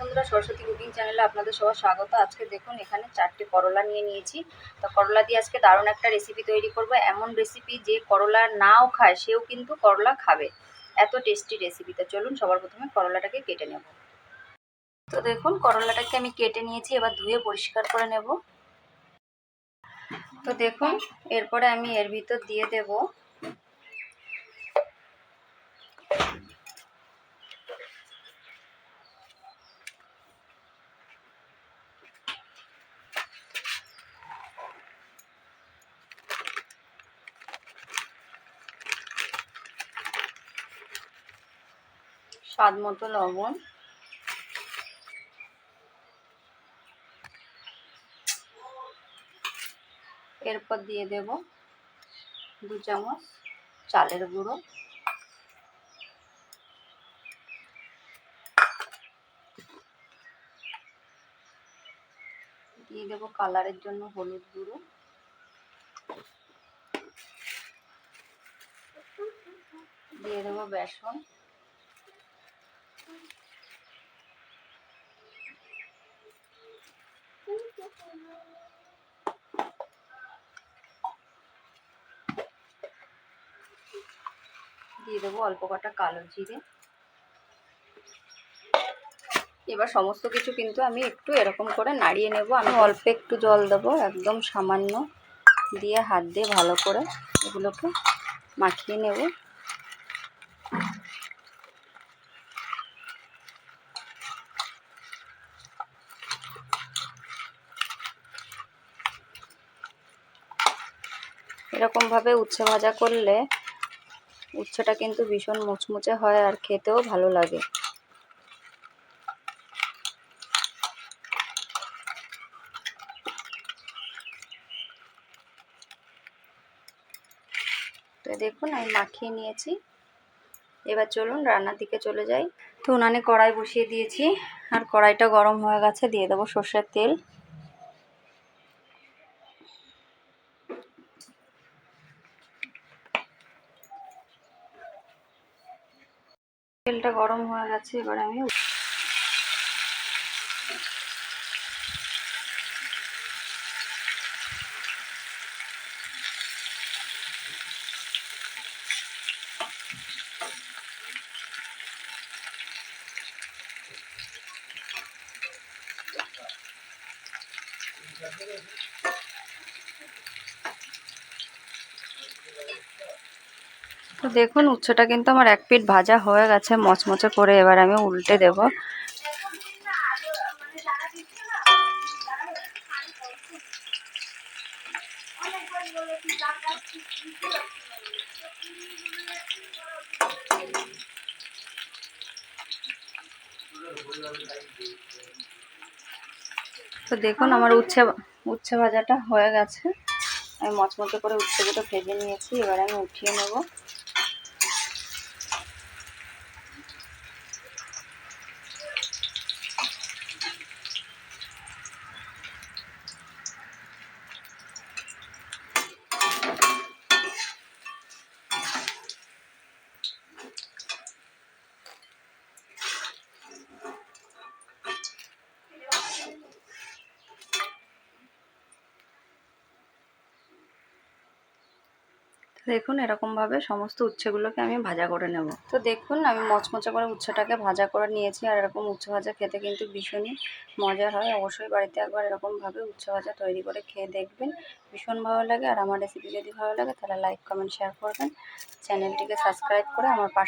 বন্ধুরা সরস্বতী কুকিং চ্যানেলে আপনাদের সবার স্বাগত। আজকে দেখুন, এখানে চারটে করলা নিয়ে নিয়েছি। তো করলা দিয়ে আজকে দারুণ একটা রেসিপি তৈরি করব। এমন রেসিপি যে করলা নাও খায়, সেও কিন্তু করলা খাবে। এত টেস্টি রেসিপি তো চলুন, সবার প্রথমে করলাটাকে কেটে নেব। তো দেখুন, করলাটাকে আমি কেটে নিয়েছি। এবার ধুয়ে পরিষ্কার করে নেব। তো দেখুন, এরপরে আমি এর ভিতর দিয়ে দেব স্বাদ মতো লবণ। এরপর দিয়ে দেব দু চামচ চালের গুঁড়ো। দিয়ে দেবো কালারের জন্য হলুদ গুঁড়ো। দিয়ে দেবো বেসন। দিয়ে দেবো অল্প কটা কালো জিরে। এবার সমস্ত কিছু কিন্তু আমি একটু এরকম করে নাড়িয়ে নেব। আমি অল্প একটু জল দেবো, একদম সামান্য। দিয়ে হাত দিয়ে ভালো করে এগুলোকে মাখিয়ে নেব। এরকমভাবে উচ্ছে ভাজা করলে উচ্ছেটা কিন্তু ভীষণ মুচমুচে হয় আর খেতেও ভালো লাগে। তো দেখুন আমি মাখিয়ে নিয়েছি। এবার চলুন রান্নার দিকে চলে যাই। তো উনানে কড়াই বসিয়ে দিয়েছি আর কড়াইটা গরম হয়ে গেছে, দিয়ে দেবো সর্ষের তেল। তেলটা গরম হয়ে গেছে এবার আমি তো দেখুন, উচ্ছেটা কিন্তু আমার এক পিট ভাজা হয়ে গেছে, মচমচে করে এবার আমি উল্টে দেব। তো দেখুন, আমার উচ্ছে উচ্ছে ভাজাটা হয়ে গেছে। আমি মচমচে করে উচ্ছেগুলো ভেজে নিয়েছি, এবার আমি উঠিয়ে নেব। দেখুন, এরকমভাবে সমস্ত উচ্ছেগুলোকে আমি ভাজা করে নেব। তো দেখুন, আমি মচমচা করে উচ্ছেটাকে ভাজা করে নিয়েছি আর এরকম উচ্ছে ভাজা খেতে কিন্তু ভীষণই মজা হয়। অবশ্যই বাড়িতে একবার এরকমভাবে উচ্ছে ভাজা তৈরি করে খেয়ে দেখবেন। ভীষণ ভালো লাগে। আর আমার রেসিপি যদি ভালো লাগে, তাহলে লাইক কমেন্ট শেয়ার করবেন। চ্যানেলটিকে সাবস্ক্রাইব করে আমার পাশে